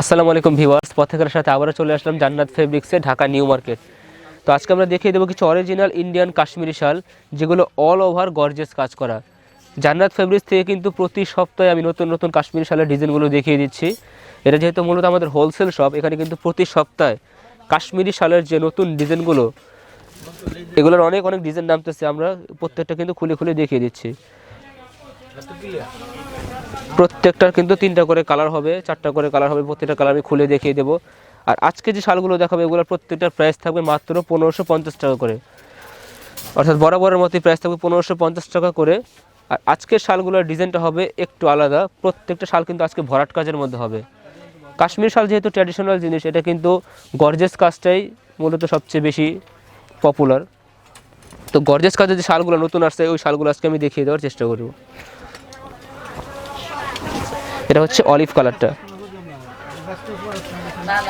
আসসালামু আলাইকুম ভিউয়ার্স পথেকার সাথে আবারও চলে আসলাম জান্নাত ফেব্রিক্সে ঢাকা নিউ মার্কেট। তো আজকে আমরা দেখিয়ে দেবো কিছু অরিজিনাল ইন্ডিয়ান কাশ্মীরি শাল, যেগুলো অল ওভার গর্জেস কাজ করা। জান্নাত ফেব্রিক্স থেকে কিন্তু প্রতি সপ্তাহে আমি নতুন নতুন কাশ্মীরি শালের ডিজাইনগুলো দেখিয়ে দিচ্ছি। এটা যেহেতু মূলত আমাদের হোলসেল শপ এখানে কিন্তু প্রতি সপ্তাহে কাশ্মীরি শালের যে নতুন ডিজাইনগুলো, এগুলোর অনেক অনেক ডিজাইন নামতেছে, আমরা প্রত্যেকটা কিন্তু খুলে খুলে দেখিয়ে দিচ্ছি। প্রত্যেকটার কিন্তু তিনটা করে কালার হবে, চারটা করে কালার হবে, প্রত্যেকটা কালার আমি খুলে দেখিয়ে দেবো। আর আজকে যে শালগুলো দেখাবো এগুলোর প্রত্যেকটার প্রাইস থাকবে মাত্র পনেরোশো পঞ্চাশ টাকা করে। অর্থাৎ বরাবরের মতোই প্রাইস থাকবে পনেরোশো পঞ্চাশ টাকা করে। আর আজকের শালগুলোর ডিজাইনটা হবে একটু আলাদা, প্রত্যেকটা শাল কিন্তু আজকে ভরাট কাজের মধ্যে হবে। কাশ্মীর শাল যেহেতু ট্র্যাডিশনাল জিনিস, এটা কিন্তু গর্জেস কাজটাই মূলত সবচেয়ে বেশি পপুলার তো গর্জেস কাজের যে শালগুলো নতুন আসছে, ওই শালগুলো আজকে আমি দেখিয়ে দেওয়ার চেষ্টা করব। এটা হচ্ছে অলিভ কালারটা।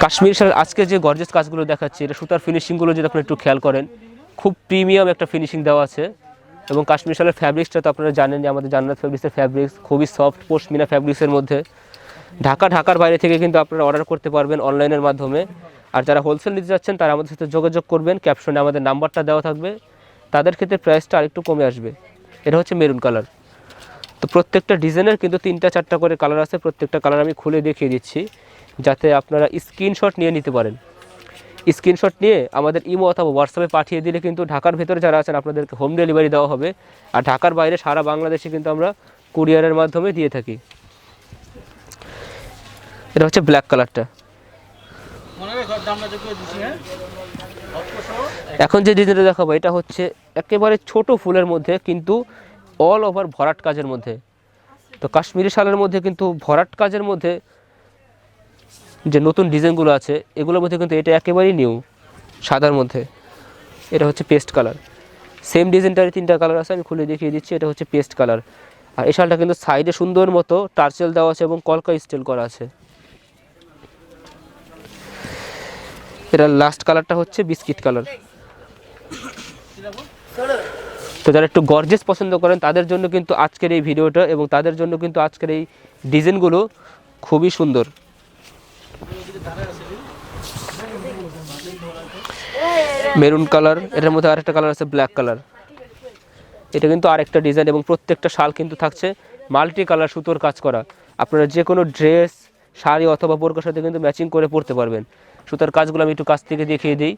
কাশ্মীর শাল, আজকে যে গর্জেস কাজগুলো দেখাচ্ছে, এটা সুতার ফিনিশিংগুলো যদি আপনি একটু খেয়াল করেন, খুব প্রিমিয়াম একটা ফিনিশিং দেওয়া আছে। এবং কাশ্মীর শালের ফ্যাব্রিক্সটা তো আপনারা জানেন যে আমাদের জান্নাত ফ্যাব্রিক্সের ফ্যাব্রিক্স খুবই সফট পশমিনা ফ্যাব্রিক্সের মধ্যে। ঢাকা, ঢাকার বাইরে থেকে কিন্তু আপনারা অর্ডার করতে পারবেন অনলাইনের মাধ্যমে। আর যারা হোলসেল নিতে যাচ্ছেন, তারা আমাদের সাথে যোগাযোগ করবেন। ক্যাপশনে আমাদের নাম্বারটা দেওয়া থাকবে। তাদের ক্ষেত্রে প্রাইসটা আরেকটু কমে আসবে। এটা হচ্ছে মেরুন কালার তো প্রত্যেকটা ডিজাইনের কিন্তু তিনটা, চারটা করে কালার আছে। প্রত্যেকটা কালার আমি খুলে দেখিয়ে দিচ্ছি, যাতে আপনারা স্ক্রিনশট নিয়ে নিতে পারেন। স্ক্রিনশট নিয়ে আমাদের ইমো অথবা হোয়াটসঅ্যাপে পাঠিয়ে দিলে কিন্তু ঢাকার ভেতরে যারা আছেন, আপনাদেরকে হোম ডেলিভারি দেওয়া হবে। আর ঢাকার বাইরে সারা বাংলাদেশে কিন্তু আমরা কুরিয়ারের মাধ্যমে দিয়ে থাকি। এটা হচ্ছে ব্ল্যাক কালারটা এখন যে ডিজাইনটা দেখাবো, এটা হচ্ছে একেবারে ছোট ফুলের মধ্যে, কিন্তু অল ওভার ভরাট কাজের মধ্যে। তো কাশ্মীরি শালের মধ্যে কিন্তু ভরাট কাজের মধ্যে যে নতুন ডিজাইনগুলো আছে, এগুলোর মধ্যে কিন্তু এটা একেবারেই নিউ সাদার মধ্যে। এটা হচ্ছে পেস্ট কালার সেম ডিজাইনটারই তিনটা কালার আছে, আমি খুলে দেখিয়ে দিচ্ছি, এটা হচ্ছে পেস্ট কালার আর এই শালটা কিন্তু সাইডে সুন্দর মতো টার্চেল দেওয়া আছে এবং কলকা স্টিল করা আছে। এটার লাস্ট কালারটা হচ্ছে বিস্কিট কালার তো যারা একটু গর্জেস পছন্দ করেন, তাদের জন্য কিন্তু আজকের এই ভিডিওটা এবং তাদের জন্য কিন্তু আজকের এই ডিজাইনগুলো খুবই সুন্দর। মেরুন কালার, এটার মধ্যে আরেকটা কালার আছে ব্ল্যাক কালার। এটা কিন্তু আরেকটা ডিজাইন এবং প্রত্যেকটা শাল কিন্তু থাকছে মাল্টি কালার সুতোর কাজ করা। আপনারা যে কোনো ড্রেস, শাড়ি অথবা বোরকার সাথে কিন্তু ম্যাচিং করে পরতে পারবেন। সুতার কাজগুলো আমি একটু কাছ থেকে দেখিয়ে দিই।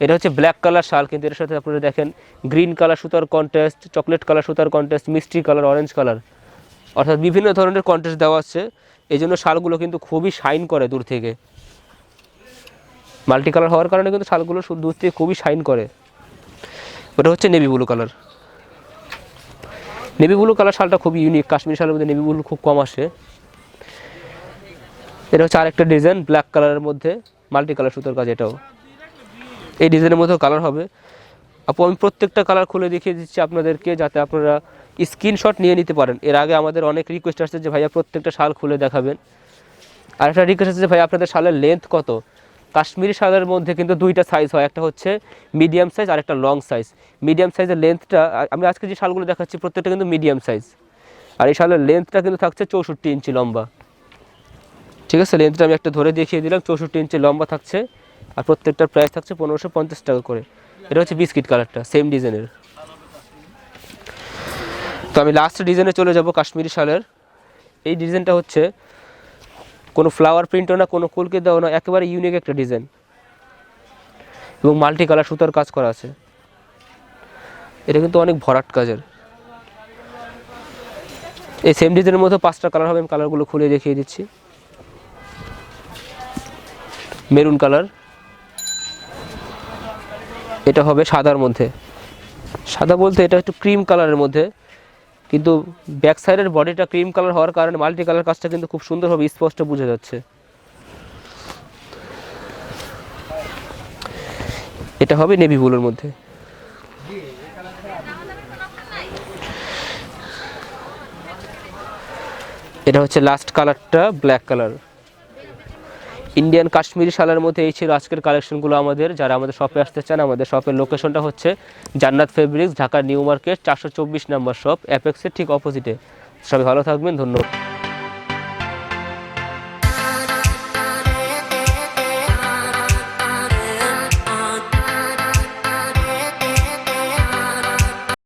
এটা হচ্ছে ব্ল্যাক কালার শাল, কিন্তু এর সাথে আপনারা দেখেন গ্রিন কালার সুতার কন্টেস্ট চকলেট কালার সুতার কন্টেস্ট মিষ্টি কালার অরেঞ্জ কালার অর্থাৎ বিভিন্ন ধরনের কন্টেস্ট দেওয়া আছে। এই জন্য শালগুলো কিন্তু খুবই শাইন করে দূর থেকে। মাল্টি কালার হওয়ার কারণে কিন্তু শালগুলো দূর থেকে খুবই শাইন করে। ওটা হচ্ছে navy blue colour navy blue colour শালটা খুবই ইউনিক কাশ্মীর শালের মধ্যে নেভি ব্লু খুব কম আসে। এটা হচ্ছে আরেকটা ডিজাইন ব্ল্যাক কালারের মধ্যে মাল্টি কালার সুতোর কাজ এটাও। এই ডিজাইনের মধ্যেও কালার হবে। আপু, আমি প্রত্যেকটা কালার খুলে দেখিয়ে দিচ্ছি আপনাদেরকে যাতে আপনারা স্ক্রিনশট নিয়ে নিতে পারেন। এর আগে আমাদের অনেক রিকোয়েস্ট আসছে যে ভাইয়া প্রত্যেকটা শাল খুলে দেখাবেন। আর একটা রিকোয়েস্ট আসছে যে ভাই আপনাদের শালের লেন্থ কত? কাশ্মীরি শালের মধ্যে কিন্তু দুইটা সাইজ হয়। একটা হচ্ছে মিডিয়াম সাইজ আর একটা লং সাইজ মিডিয়াম সাইজের লেন্থটা আমি আজকে যে শালগুলো দেখাচ্ছি, প্রত্যেকটা কিন্তু মিডিয়াম সাইজ আর এই শালের লেন্থটা কিন্তু থাকছে চৌষট্টি ইঞ্চি লম্বা। ঠিক আছে? লেন্থটা আমি একটা ধরে দেখিয়ে দিলাম, চৌষট্টি ইঞ্চি লম্বা থাকছে। আর প্রত্যেকটার প্রাইস থাকছে পনেরোশো পঞ্চাশ টাকা করে। এটা হচ্ছে বিস্কিট কালারটা সেম ডিজাইনের তো আমি লাস্ট ডিজাইনে চলে যাব কাশ্মীরি শালের। এই ডিজাইনটা হচ্ছে কোনো ফ্লাওয়ার প্রিন্টও না, কোনো কুলকে দেওয়া না, একেবারে ইউনিক একটা ডিজাইন এবং মাল্টি কালার সুতার কাজ করা আছে। এটা কিন্তু অনেক ভরাট কাজের। এই সেম ডিজাইনের মধ্যে পাঁচটা কালার হবে, আমি কালারগুলো খুলে দেখিয়ে দিচ্ছি। মেরুন কালার এটা হবে সাদার মধ্যে। সাদা বলতে এটা একটু ক্রিম কালারের মধ্যে। কিন্তু ব্যাক সাইডের বডিটা ক্রিম কালার হওয়ার কারণে মাল্টি কালার কাজটা কিন্তু খুব সুন্দরভাবে স্পষ্ট বোঝা যাচ্ছে। এটা হবে নেভি ব্লুর মধ্যে। এটা হচ্ছে লাস্ট কালারটা ব্ল্যাক কালার ইন্ডিয়ান কাশ্মীরি শালের মধ্যে এই ছিল আজকের কালেকশনগুলো আমাদের। যারা আমাদের শপে আসতে চান, আমাদের শপের লোকেশনটা হচ্ছে জান্নাত ফেব্রিক্স ঢাকার নিউ মার্কেট, চারশো চব্বিশ নাম্বার শপ অ্যাপেক্সের ঠিক অপোজিটে সবাই ভালো থাকবেন, ধন্যবাদ।